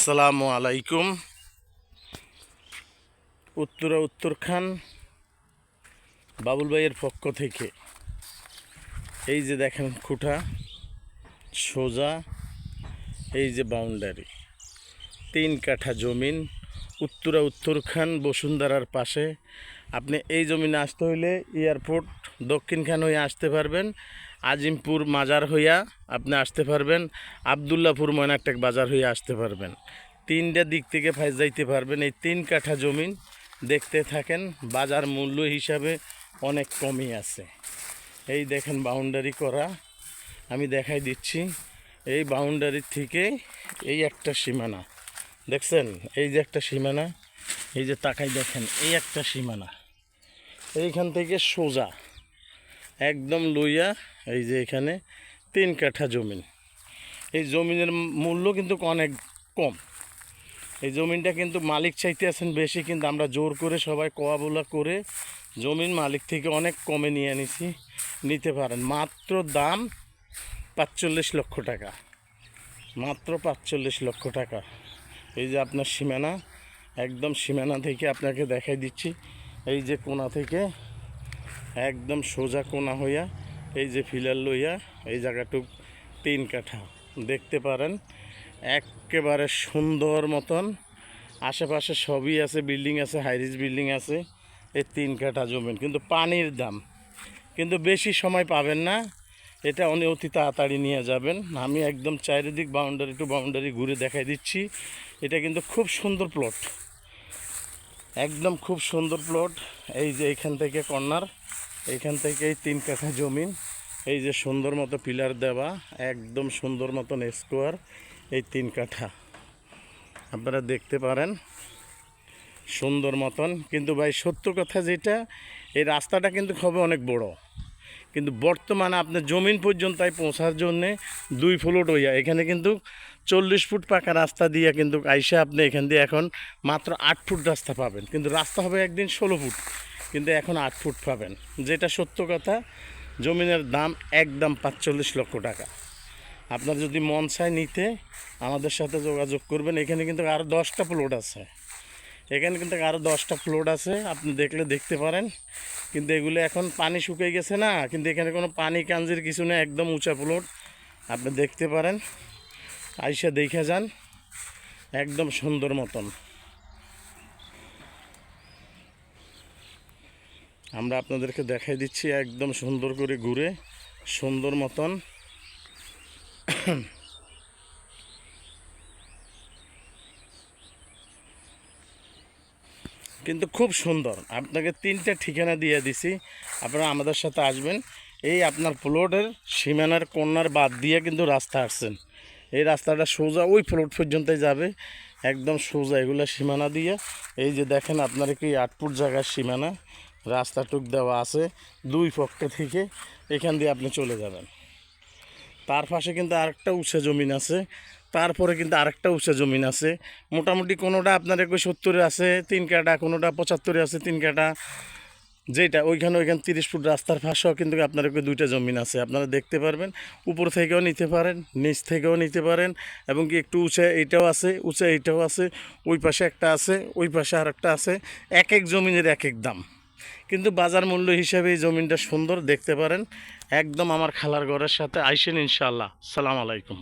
আসসালামু আলাইকুম। উত্তরা উত্তরখান, বাবুল ভাইয়ের পক্ষ থেকে। এই যে দেখেন খুঁটা, সোজা, এই যে বাউন্ডারি। তিন কাঠা জমিন, উত্তরা উত্তরখান, বসুন্ধরার পাশে। আপনি এই জমিনে আসতে হইলে এয়ারপোর্ট, দক্ষিণখান হয়ে আসতে পারবেন। আজিমপুর মাজার হইয়া আপনি আসতে পারবেন আবদুল্লাপুর ময়নাকটেক বাজার হইয়া আসতে পারবেন। তিনটা দিক থেকে ফাইজ যাইতে পারবেন, এই তিন কাঠা জমিন দেখতে থাকেন, বাজার মূল্য হিসাবে অনেক কমই আছে। এই দেখেন বাউন্ডারি করা, আমি দেখাই দিচ্ছি। এই বাউন্ডারির থেকে এই একটা সীমানা, দেখছেন? এই যে একটা সীমানা, এই যে তাকাই দেখেন, এই একটা সীমানা। এইখান থেকে সোজা, একদম লইয়া এই যে এখানে তিন কাঠা জমিন। এই জমিনের মূল্য কিন্তু অনেক কম। এই জমিনটা কিন্তু মালিক চাইতে আছেন বেশি, কিন্তু আমরা জোর করে সবাই কোয়াবোলা করে জমিন মালিক থেকে অনেক কমে নিয়ে নিছি নিতে পারেন। মাত্র দাম পাঁচচল্লিশ লক্ষ টাকা। মাত্র পাঁচচল্লিশ লক্ষ টাকা। এই যে আপনার সীমানা, একদম সীমানা থেকে আপনাকে দেখাই দিচ্ছি। এই যে কোনা থেকে একদম সোজা কোনা হইয়া এই যে ফিলার লইয়া এই জায়গাটুক তিন কাঠা। দেখতে পারেন, একেবারে সুন্দর মতন। আশেপাশে সবই আছে, বিল্ডিং আছে হাইরিজ বিল্ডিং আছে, এই তিন কাঠা জমিন। কিন্তু পানির দাম। কিন্তু বেশি সময় পাবেন না, এটা অনেক অতি তাড়াতাড়ি নিয়ে যাবেন। আমি একদম চারিদিক বাউন্ডারি টু বাউন্ডারি ঘুরে দেখাই দিচ্ছি। এটা কিন্তু খুব সুন্দর প্লট একদম খুব সুন্দর প্লট এই যে এইখান থেকে কর্নার। এইখান থেকে এই তিন কাঠা জমিন এই যে সুন্দর মতো পিলার দেওয়া, একদম সুন্দর মতন স্কোয়ার এই তিন কাঠা। আপনারা দেখতে পারেন, সুন্দর মতন। কিন্তু ভাই, সত্য কথা যেটা, এই রাস্তাটা কিন্তু হবে অনেক বড়। কিন্তু বর্তমানে আপনার জমিন পর্যন্ত পৌঁছার জন্যে দুই ফ্লোট হইয়া এখানে কিন্তু চল্লিশ ফুট পাকা রাস্তা দিয়ে কিন্তু আইসা আপনি এখান দিয়ে এখন মাত্র আট ফুট রাস্তা পাবেন। কিন্তু রাস্তা হবে একদিন ষোলো ফুট। কিন্তু এখন আট ফুট পাবেন। যেটা সত্য কথা, জমিনের দাম একদম পাঁচচল্লিশ লক্ষ টাকা। আপনার যদি মন চায় নিতে, আমাদের সাথে যোগাযোগ করবেন। এখানে কিন্তু আরও দশটা প্লট আছে। এখানে কিন্তু আরও দশটা প্লট আছে। আপনি দেখলে দেখতে পারেন। কিন্তু এগুলো এখন পানি শুকিয়ে গেছে না। কিন্তু এখানে কোনো পানি কাঞ্জির কিছু নেই, একদম উঁচা প্লট আপনি দেখতে পারেন। আইসা দেখে যান। একদম সুন্দর মতন। আমরা আপনাদেরকে দেখাই দিচ্ছি একদম সুন্দর করে ঘুরে, সুন্দর মতন। কিন্তু খুব সুন্দর। আপনাকে তিনটা ঠিকানা দিয়ে দিছি। আপনারা আমাদের সাথে আসবেন। এই আপনার প্লটের সীমানার কন্যার বাদ দিয়ে কিন্তু রাস্তা আসছেন। এই রাস্তাটা সোজা ওই প্লট পর্যন্তই যাবে। একদম সোজা এগুলো সীমানা দিয়ে। এই যে দেখেন আপনার কি আট ফুট জায়গার সীমানা। রাস্তাটুক দেওয়া আছে দুই পক্ষ থেকে এখান দিয়ে আপনি চলে যাবেন। তার পাশে কিন্তু আরেকটা উঁচা জমিন আছে, তারপরে কিন্তু আরেকটা উঁচা জমিন আছে। মোটামুটি কোনোটা আপনার একই সত্তরে আছে, তিন কাটা কোনোটা পঁচাত্তরে আছে, তিন কাটা যেটা ওইখানে ওইখানে তিরিশ ফুট রাস্তার পাশেও কিন্তু আপনার একই দুইটা জমিন আছে। আপনারা দেখতে পারবেন, উপর থেকেও নিতে পারেন, নিচ থেকেও নিতে পারেন, এবং কি একটু উঁচা এইটাও আছে, উঁচা এইটাও আছে, ওই পাশে একটা আছে, ওই পাশে আরেকটা আছে, এক এক জমিনের এক এক দাম। কিন্তু বাজার মূল্য হিসাবে এই জমিনটা সুন্দর, দেখতে পারেন। একদম আমার খালার ঘরের সাথে আইসেন ইনশাল্লাহ সালাম আলাইকুম।